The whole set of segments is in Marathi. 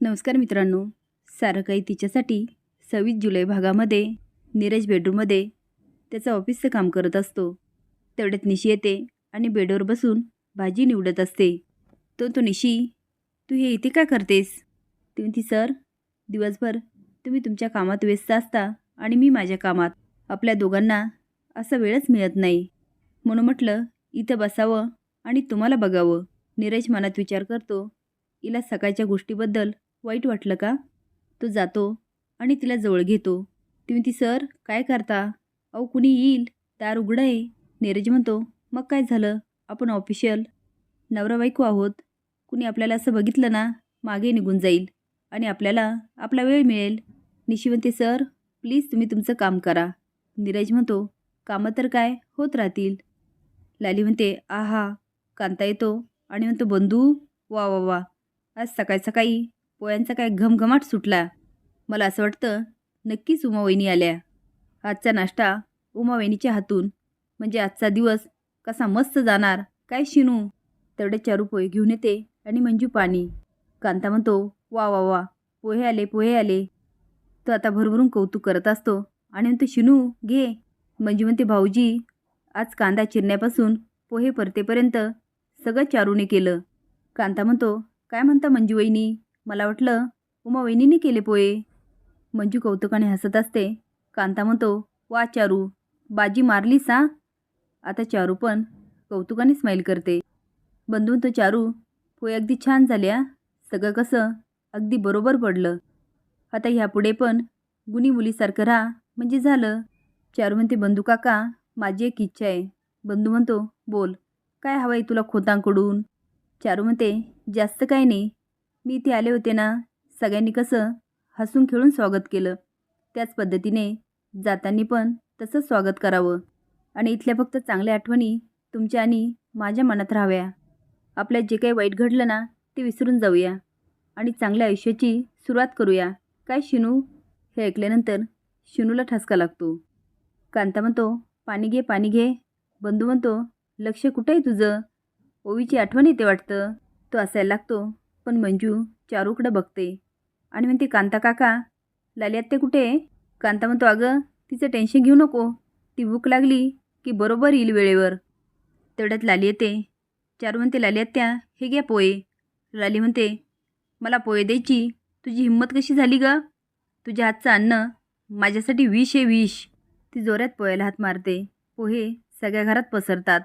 नमस्कार मित्रांनो. सारं काही तिच्यासाठी सव्वीस जुलै भागामध्ये नीरज बेडरूममध्ये त्याचं ऑफिसचं काम करत असतो. तेवढ्यात निशी येते आणि बेडवर बसून भाजी निवडत असते. तो तो निशी तू हे इथे काय करतेस? ती म्हणती सर दिवसभर तुम्ही तुमच्या कामात व्यस्त असता आणि मी माझ्या कामात. आपल्या दोघांना असा वेळच मिळत नाही. म्हणून म्हटलं इथं बसावं आणि तुम्हाला बघावं. नीरज मनात विचार करतो हिला सकाळच्या गोष्टीबद्दल वाईट वाटलं का? तो जातो आणि तिला जवळ घेतो. ती म्हणती सर काय करता? अहो कुणी येईल? दार उघडं आहे. नीरज म्हणतो मग काय झालं? आपण ऑफिशियल. नवरा बायको आहोत. कुणी आपल्याला असं बघितलं ना मागे निघून जाईल आणि आपल्याला आपला वेळ मिळेल. निशी म्हणते सर प्लीज तुम्ही तुमचं काम करा. नीरज म्हणतो कामं तर काय होत राहतील. लाली म्हणते आहा कांता येतो. आणि म्हणतो बंधू वा वा वा. आज सकाळी सकाळी पोळ्यांचा काय घमघमाट सुटला. मला असं वाटतं नक्कीच उमावहिनी आल्या. आजचा नाश्ता उमावहिनीच्या हातून. म्हणजे आजचा दिवस कसा मस्त जाणार काय शिनू? तेवढे चारू पोहे घेऊन येते आणि मंजू पाणी. कांता म्हणतो वा वा वा पोहे आले पोहे आले. तो आता भरभरून कौतुक करत असतो आणि म्हणतो शिनू घे. मंजू म्हणते भाऊजी आज कांदा चिरण्यापासून पोहे परतेपर्यंत सगळं चारूने केलं. कांता म्हणतो काय म्हणता मंजू वहिनी? मला वाटलं उमा वहिनीने केले पोहे. मंजू कौतुकाने हसत असते. कांता म्हणतो वा चारू बाजी मारलीस हा? आता चारू पण कौतुकाने स्माईल करते. बंधू तो चारू पोहे अगदी छान झाल्या सगळं कसं? अगदी बरोबर पडलं. आता ह्यापुढे पण गुणी मुलीसारखं राहा म्हणजे झालं. चारू म्हणते बंधू काका माझी एक इच्छा आहे. बंधू म्हणतो बोल काय हवं आहे तुला खोतांकडून? चारू म्हणते जास्त काय नाही मी इथे आले होते ना सगळ्यांनी कसं हसून खेळून स्वागत केलं. त्याच पद्धतीने जातानी पण तसंच स्वागत करावं. आणि इथल्या फक्त चांगल्या आठवणी तुमच्या आणि माझ्या मनात राहाव्या. आपल्या जे काही वाईट घडलं ना ते विसरून जाऊया. आणि चांगल्या आयुष्याची सुरुवात करूया. काय शिनू? हे ऐकल्यानंतर शिनूला ठसका लागतो. कांता म्हणतो पाणी घे पाणी घे. बंधू म्हणतो लक्ष कुठं आहे तुझं? ओवीची आठवण येते वाटतं. तो असायला लागतो. पण मंजू चारूकडं बघते. आणि म्हणते कांता काका लाली आत्या कुठे? आहे कांता म्हणतो अगं तिचं टेन्शन घेऊ नको. ती भूक लागली की बरोबर येईल वेळेवर. तेवढ्यात लाली येते. चारू म्हणते लाली आत्या हे घ्या पोहे. लाली म्हणते मला पोहे द्यायची. तुझी हिंमत कशी झाली ग? तुझ्या हातचं अन्न माझ्यासाठी विष आहे विष. ती जोरात पोह्याला हात मारते. पोहे सगळ्या घरात पसरतात.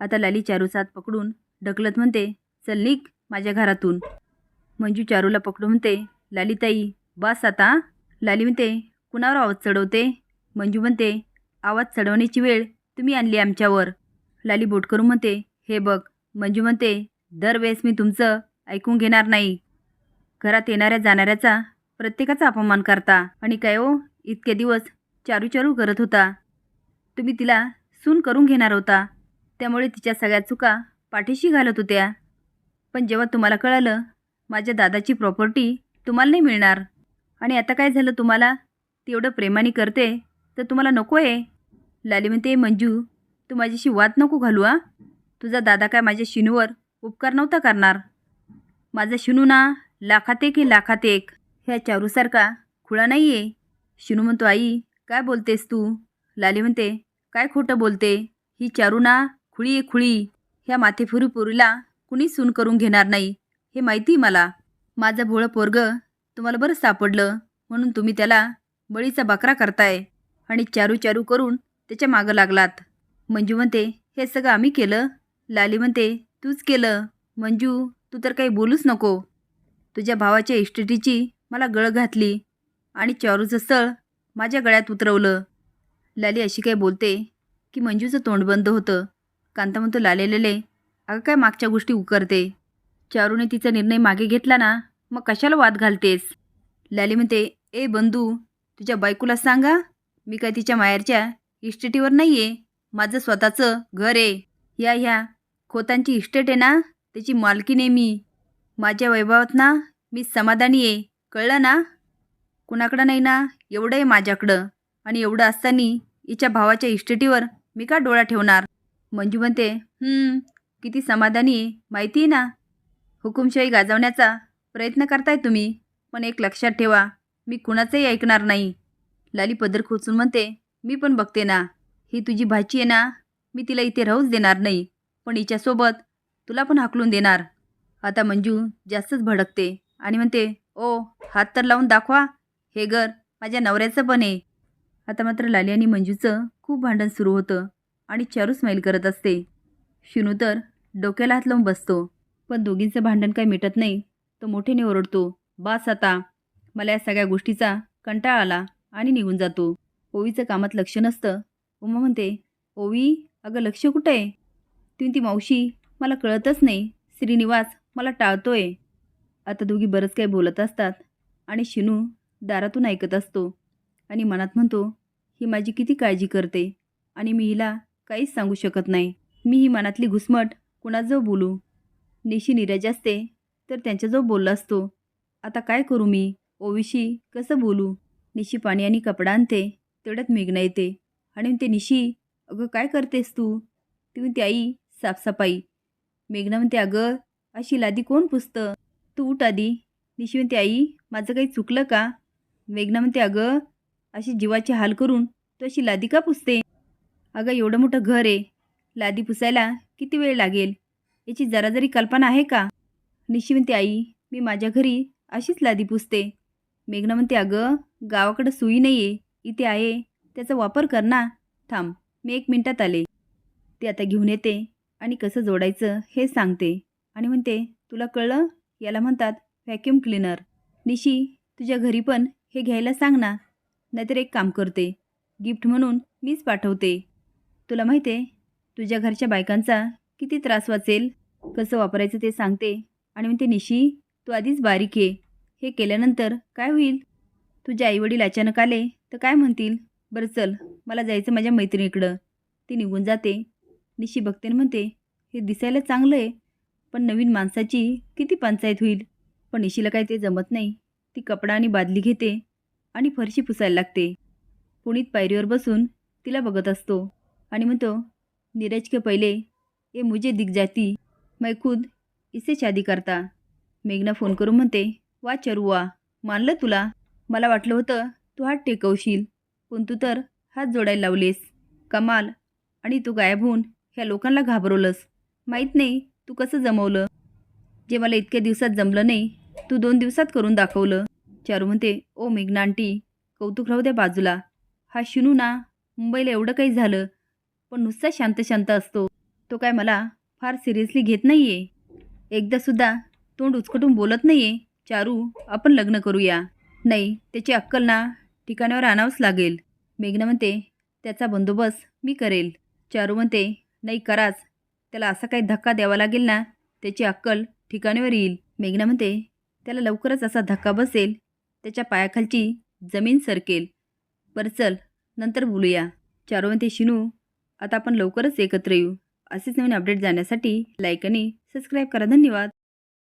आता लाली चारूचा हात पकडून ढकलत म्हणते चल निक माझ्या घरातून. मंजू चारूला पकडून म्हणते लालीताई बस आता लाली म्हणते कुणावर आवाज चढवते? मंजू म्हणते आवाज चढवण्याची वेळ तुम्ही आणली आमच्यावर. लाली बोट करून म्हणते हे बघ. मंजू म्हणते दरवेळेस मी तुमचं ऐकून घेणार नाही. घरात येणाऱ्या जाणाऱ्याचा प्रत्येकाचा अपमान करता. आणि काय हो इतके दिवस चारू चारू करत होता. तुम्ही तिला सून करून घेणार होता. त्यामुळे तिच्या सगळ्या चुका पाठीशी घालत होत्या. पण जेव्हा तुम्हाला कळलं माझ्या दादाची प्रॉपर्टी तुम्हाला नाही मिळणार. आणि आता काय झालं तुम्हाला? ती एवढं प्रेमाने करते तर तुम्हाला नको आहे लाली म्हणते मंजू तू माझ्याशी वाद नको घालू आ तुझा दादा काय माझ्या शिनूवर उपकार नव्हता करणार? माझा शिनू ना लाखात एक हे लाखात एक. ह्या चारूसारखा खुळा नाही आहे शिनू म्हणतो आई काय बोलतेस तू? लाली म्हणते काय खोटं बोलते? ही चारू ना खुळी आहे खुळी. ह्या माथेफुरी पोरीला कुणी सून करून घेणार नाही. हे माहिती मला. माझं भोळं पोरग तुम्हाला बरं सापडलं म्हणून तुम्ही त्याला बळीचा बकरा करताय आणि चारू चारू करून त्याच्या मागं लागलात. मंजू म्हणते हे सगळं आम्ही केलं. लाली म्हणते तूच केलं. मंजू तू तर काही बोलूच नको. तुझ्या भावाच्या इस्टेटीची मला गळ घातली आणि चारूचं स्थळ माझ्या गळ्यात उतरवलं. लाली अशी काही बोलते की मंजूचं तोंड बंद होतं. कांता म्हणतो लालेलेले अगं काय मागच्या गोष्टी उकरते. चारूने तिचा निर्णय मागे घेतला ना मग कशाला वाद घालतेस? लाली म्हणते ए बंधू तुझ्या बायकोला सांगा मी काय तिच्या माहेरच्या इस्टेटीवर नाही आहे माझं स्वतःचं घर आहे. या ह्या खोतांची इस्टेट आहे ना त्याची मालकीने मी. माझ्या वैभवात ना मी समाधानी आहे. कळलं ना? कुणाकडं नाही ना एवढं आहे माझ्याकडं. आणि एवढं असताना हिच्या भावाच्या इस्टेटीवर मी का डोळा ठेवणार? मंजू म्हणते किती समाधानी आहे माहिती आहे ना? हुकुमशाही गाजवण्याचा प्रयत्न करताय तुम्ही. पण एक लक्षात ठेवा मी कुणाचंही ऐकणार नाही. लाली पदर खोचून म्हणते मी पण बघते ना. ही तुझी भाची आहे ना मी तिला इथे राहूच देणार नाही. पण हिच्यासोबत तुला पण हाकलून देणार. आता मंजू जास्तच भडकते आणि म्हणते ओ हात तर लावून दाखवा. हे घर माझ्या नवऱ्याचं पण आहे. आता मात्र लाली आणि मंजूचं खूप भांडण सुरू होतं आणि चारू स्माईल करत असते. शिनू तर डोक्याला हात लावून बसतो. पण दोघींचं भांडण काही मिटत नाही. तो मोठेने ओरडतो बास आता. मला या सगळ्या गोष्टीचा कंटाळा आला आणि निघून जातो. ओवीचं कामात लक्ष नसतं. उमा म्हणते ओवी अगं लक्ष कुठं आहे? तुम्ही ती मावशी मला कळतच नाही. श्रीनिवास मला टाळतोय. आता दोघी बरंच काही बोलत असतात आणि शिनू दारातून ऐकत असतो आणि मनात म्हणतो ही माझी किती काळजी करते आणि मी हिला काहीच सांगू शकत नाही. मी ही मनातली घुसमट कुणाजवळ बोलू? निशी नीरज असते तर त्यांच्याजवळ बोलला असतो. आता काय करू मी? ओवीशी कसं बोलू? निशी पाणी आणि कपडा आणते तेवढ्यात मेघना येते. आणि म्हणते निशी अगं काय करतेस तू? ती म्हणते आई साफसफाई. मेघना म्हणते अगं अशी लादी कोण पुसतं? तू उठ आधी. निशी म्हणते आई माझं काही चुकलं का? मेघना म्हणते अगं अशी जीवाचे हाल करून तू अशी लादी का पुसते? अगं एवढं मोठं घर आहे लादी पुसायला किती वेळ लागेल? याची जरा जरी कल्पना आहे का? निशी म्हणते आई मी माझ्या घरी अशीच लादी पुसते. मेघना म्हणते अगं गावाकडं सुई नाही आहे इथे आहे त्याचा वापर कर ना. थांब मी एक मिनटात आले. ते आता घेऊन येते आणि कसं जोडायचं हे सांगते आणि म्हणते तुला कळलं? याला म्हणतात व्हॅक्यूम क्लीनर. निशी तुझ्या घरी पण हे घ्यायला सांग ना. नाहीतर एक काम करते. गिफ्ट म्हणून मीच पाठवते. तुला माहिती आहे तुझ्या घरच्या बायकांचा किती त्रास वाचेल? कसं वापरायचं ते सांगते. आणि म्हणते निशी तू आधीच बारीक आहे हे केल्यानंतर काय होईल? तुझे आईवडील अचानक आले तर काय म्हणतील? बरं चल मला जायचं माझ्या मैत्रिणीकडं. ती निघून जाते. निशी बघते म्हणते हे दिसायला चांगलं आहे पण नवीन माणसाची किती पंचायत होईल. पण निशीला काय ते जमत नाही. ती कपडा आणि बादली घेते आणि फरशी पुसायला लागते. पुणीत पायरीवर बसून तिला बघत असतो आणि म्हणतो नीरज के पहिले ये मुझे दिख जाती। मैं खुद इसे शादी करता। मेघना फोन करून म्हणते वा चरू वा मानलं तुला? मला वाटलं होतं तू हात टेकवशील पण तू तर हात जोडायला लावलेस. कमाल. आणि तू गायब होऊन ह्या लोकांना घाबरवलंस. माहीत नाही तू कसं जमवलं. जे मला इतक्या दिवसात जमलं नाही तू दोन दिवसात करून दाखवलं. चारू म्हणते ओ मेघना आंटी कौतुक राहू द्या बाजूला. हा शिनू ना मुंबईला एवढं काही झालं पण नुसता शांत शांत असतो. तो काय मला फार सिरियसली घेत नाही आहे एकदासुद्धा तोंड उचकटून बोलत नाही आहे चारू आपण लग्न करूया. नाही त्याची अक्कल ना ठिकाणावर आणावंच लागेल. मेघना म्हणते त्याचा बंदोबस्त मी करेल. चारू म्हणते नाही कराच. त्याला असा काही धक्का द्यावा लागेल ना त्याची अक्कल ठिकाणीवर येईल. मेघना म्हणते त्याला लवकरच असा धक्का बसेल. त्याच्या पायाखालची जमीन सरकेल. बरं चल नंतर बोलूया. चारू म्हणते शिनू आता आपण लवकरच एकत्र येऊ. असेच नवीन अपडेट जाण्यासाठी लाईक आणि सबस्क्राईब करा. धन्यवाद.